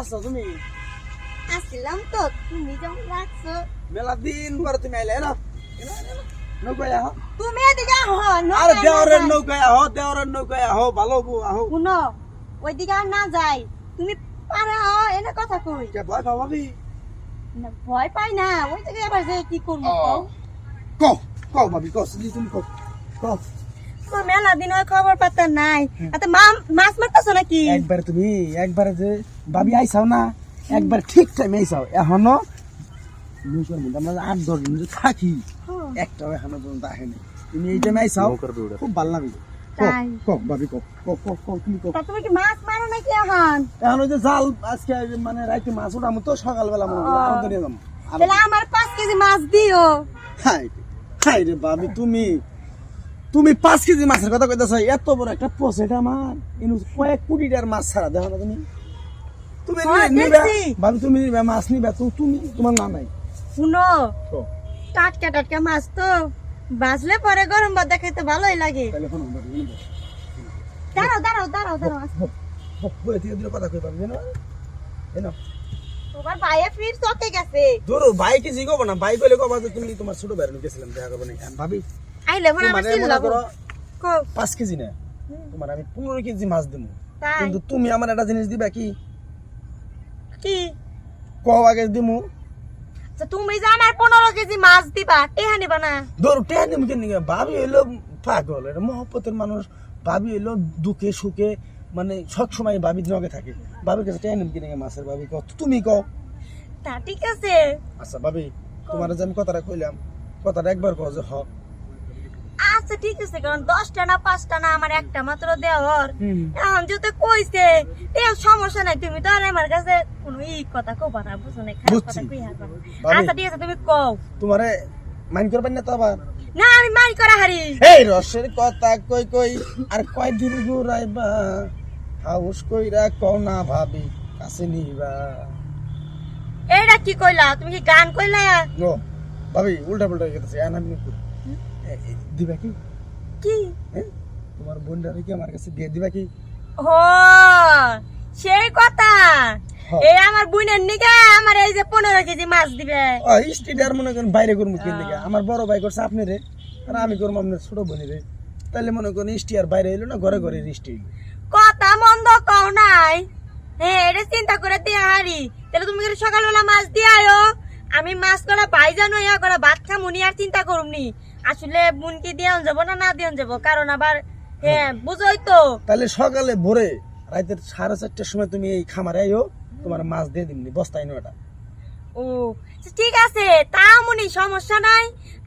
আছো তুমি? আসছিলাম তো তুমি যেমন রাখছো মেলা দিন পরে তুমি আইলে না নৌকায় আহো। তুমি এদিকে আহ আরে দেওয়ারের নৌকায় আহো দেওয়ারের নৌকায় আহো ভালো বউ আহো। শুনো ওইদিকে আর না যাই। তুমি পারে আহ এনে কথা কই। কে ভয় পাও ভাবি? না, ভয় পাই না ওই জায়গায় এবার যে কি করব। কও? কও কও ভাবি কও তুমি কও। কও। তোমার মেলা দিন হয় খবর পাতা নাই। মাছ মারতেছো নাকি? একবার তুমি একবার যে ভাবি আইসাও না একবার ঠিক টাইমে আইসাও এখনও নৌকার মধ্যে আমরা আট দশ দিন থাকি। একটাও এখনও পর্যন্ত আসেনি তুমি এই টাইমে আইসাও খুব ভালো লাগবে ভাবি তুমি কি। মাছ মারো নাকি এখন? এখন ওই যে জাল আজকে মানে রাইতে মাছ ওঠামো তো সকালবেলা মনে করি আরও ধরে যাব। তাহলে আমার পাঁচ কেজি মাছ দিও। হাই হাই রে বাবি তুমি তুমি পাঁচ কেজি মাছের কথা কইতেছ এত বড় একটা পচেট আমার। কয়েক কোটিটার মাছ ছাড়া দেখো না তুমি? তুমি নি-। ভাবি তুমি নিবে মাছ নিবে তো তুমি তোমার না নাই। শুনো টাটকা টাটকা মাছ তো বাজলে পরে গরম ভাত দেখাইতে ভালোই লাগে। দাঁড়াও দাঁড়াও দাঁড়াও দাঁড়াও বলে দিয়ে দিলে কথা কই পাবি জানো? এনো তোমার ভাইয়া ফির চকে গেছে। ধরো ভাই কি জিগো না? ভাই কইলে কবা তুমি তোমার ছোট ভাইয়ের গেছিলাম দেখা করবে না ভাবি আইলে মনে আমার সিল কও পাঁচ কেজি না তোমার আমি পনেরো কেজি মাছ দেবো কিন্তু তুমি আমার একটা জিনিস দিবা কি? কি? কও আগে দিমু। তো তুমি যে আমার পনেরো কেজি মাছ দিবা টেহা নিবা না ধরো টেহা দিমু কেন ভাবি হইল পাগল। এটা মহব্বতের মানুষ ভাবি হইল দুঃখে সুখে মানে সব সময় ভাবি নগে থাকে। ভাবির কাছে টেহা নিম কিনে মাছের ভাবি কও? তুমি কও। তা ঠিক আছে। আচ্ছা ভাবি তোমার যে আমি কথাটা কইলাম কথাটা একবার কও যে হ। আচ্ছা ঠিক আছে কারণ দশটা না পাঁচটা না আমার একটা মাত্র দেওয়ার। এখন যেহেতু কইছে এ সমস্যা নাই তুমি তো আর আমার কাছে কোনো ই কথা কও না বুঝো না খারাপ কথা কই। আচ্ছা ঠিক আছে তুমি কও। তোমারে মাইন করবেন না তো আবার? না আমি মারি করা হারি। এই রসের কথা কই কই আর কয়দিন ঘুরাইবা? হাউস কইরা কও না ভাবি কাছে নিবা। এইটা কি কইলা? তুমি কি গান কইলা? ও ভাবি উল্টা পুল্টা গেছে আমি দিবা কি? কি? হ্যাঁ? তোমার কি আমার কাছে দিবা কি? ও সেই কথা। হ্যাঁ। এই আমার বোনের নিকে আমার এই যে পনেরো কেজি মাছ দিবে। স্টিডার মনে করেন বাইরে করব কি লিগে আমার বড় ভাই করছে আপনি রে আর আমি করব আপনার ছোট বোনে রে তাহলে মনে করেন স্টিয়ার বাইরে এলো না ঘরে ঘরে স্টি কথা মন্দ কও নাই। হ্যাঁ এটা চিন্তা করে দিয়ে হারি। তাহলে তুমি সকালবেলা মাছ দিয়ে আয়ো আমি মাছ করা ভাই জানো ইয়া করা ভাত খামুনি আর চিন্তা করুমনি আসলে বুনকি দিয়ে যাব না না দিয়ে যাব? কারণ আবার হ্যাঁ বুঝোই তো। তাহলে সকালে ভোরে রাতের সাড়ে চারটার সময় তুমি এই খামারে আইও তোমার মাছ দিয়ে দিমনি বস্তায় নো এটা ও ঠিক আছে তা মনি সমস্যা নাই।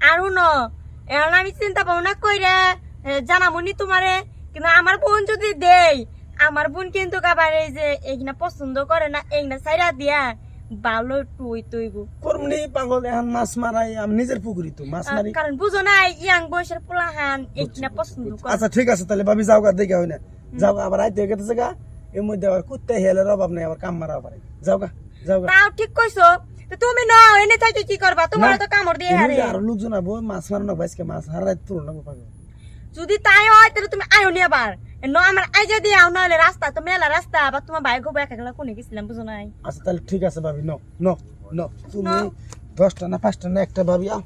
আর শুনো এখন আমি চিন্তা ভাবনা কইরে জানামুনি তোমারে কিন্তু আমার বোন যদি দেই আমার বোন কিন্তু আবার এই যে এইখানে পছন্দ করে না এইখানে সাইরা দিয়া। ভালো টুই তৈব। করমনি পাগল এখন মাছ মারাই আমি নিজের পুকুরি তো মাছ মারি। কারণ বুঝো না ইয়াং বয়সের পোলাহান এইখানে পছন্দ করে। আচ্ছা ঠিক আছে তাহলে ভাবি যাও গা দেখে হয় না। যাও আবার আইতে গা এর মধ্যে আবার কুত্তে হেলের অভাব নেই আবার কাম মারা পারে। যাও গা যাও গা। তাও ঠিক কইছো তো তুমি ন এনে থাকি কি করবা? তোমার তো কামড় দিয়ে হারে। আরও লোকজন আবো মাছ মারো না ভাইসকে মাছ হারাই তুলো না পাগল যদি তাই হয় তাহলে তুমি আয়ো নি আবার। ন আমার আইজা দিয়ে আও নাহলে রাস্তা তো মেলা রাস্তা আবার তোমার ভাই গো একা গেলা কোনে গেছিলাম বুঝো নাই আচ্ছা তাহলে ঠিক আছে ভাবি ন ন ন তুমি দশটা না পাঁচটা না একটা ভাবি আও।